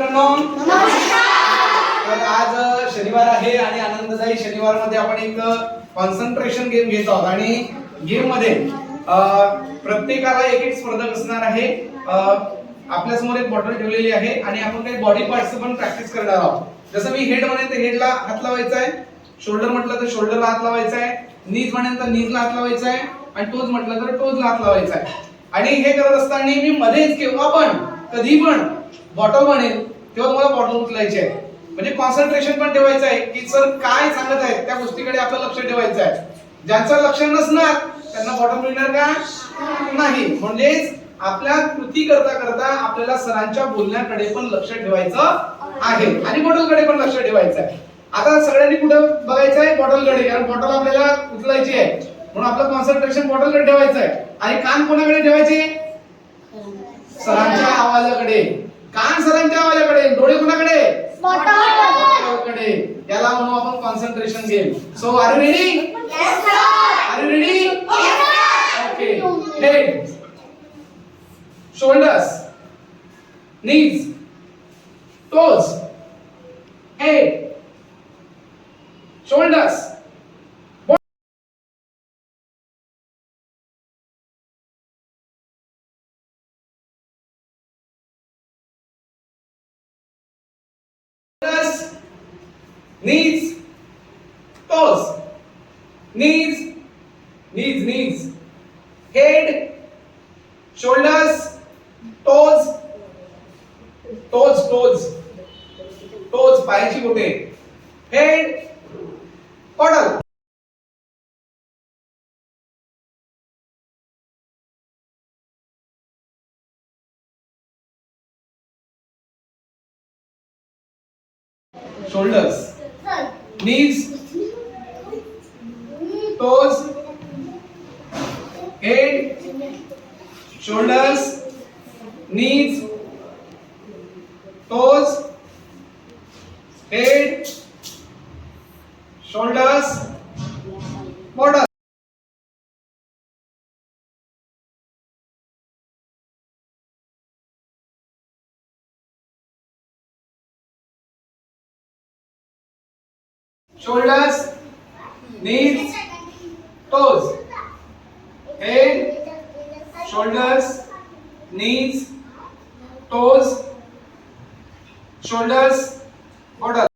मित्रांनो तर आज शनिवार आहे आणि आनंददायी शनिवारमध्ये आपण एक कॉन्सन्ट्रेशन गेम घेत आहोत. आणि गेममध्ये प्रत्येकाला एक एक स्पर्धक असणार आहे. आपल्यासमोर एक बॉटल ठेवलेली आहे आणि आपण काही बॉडी पार्ट्स पण प्रॅक्टिस करणार आहोत. जसं मी हेड म्हणेन तर हेडला हात लावायचा आहे. शोल्डर म्हटलं तर शोल्डरला हात लावायचा आहे. नीज म्हणेन तर नीजला हात लावायचा आहे. आणि टोज म्हटलं तर टोजला हात लावायचा आहे. आणि हे करत असताना मी मध्येच केव्हा पण कधी पण बॉटल म्हणेल तेव्हा तुम्हाला बॉटल उचलायची आहे. म्हणजे कॉन्सन्ट्रेशन पण ठेवायचं आहे की सर काय सांगत आहेत त्या गोष्टीकडे आपलं लक्ष ठेवायचं आहे. ज्यांचं लक्ष नसणार त्यांना बॉटल मिळणार का? नाही. म्हणजेच आपल्या कृती करता करता आपल्याला सरांच्या बोलण्याकडे पण लक्ष ठेवायचं आहे. आणि बॉटलकडे पण लक्ष ठेवायचं आहे. आता सगळ्यांनी कुठं बघायचं आहे? बॉटलकडे कारण बॉटल आपल्याला उचलायची आहे. म्हणून आपलं कॉन्सन्ट्रेशन बॉटलकडे ठेवायचं आहे. आणि कान कोणाकडे ठेवायचे? सरांच्या आवाजाकडे. कान सरांच्या आवाजाकडे डोळे कोणाकडे? कडे याला म्हणू आपण concentration game so are you ready are you ready okay head shoulders. Knees. Toes. Head. Shoulders. Knees toes knees knees knees head shoulders toes toes toes toes पायाची बोटे हेड पडल shoulders knees. Toes. Head. Shoulders. Knees. Toes. Head. Shoulders. Body shoulders knees toes. Head shoulders knees toes shoulders body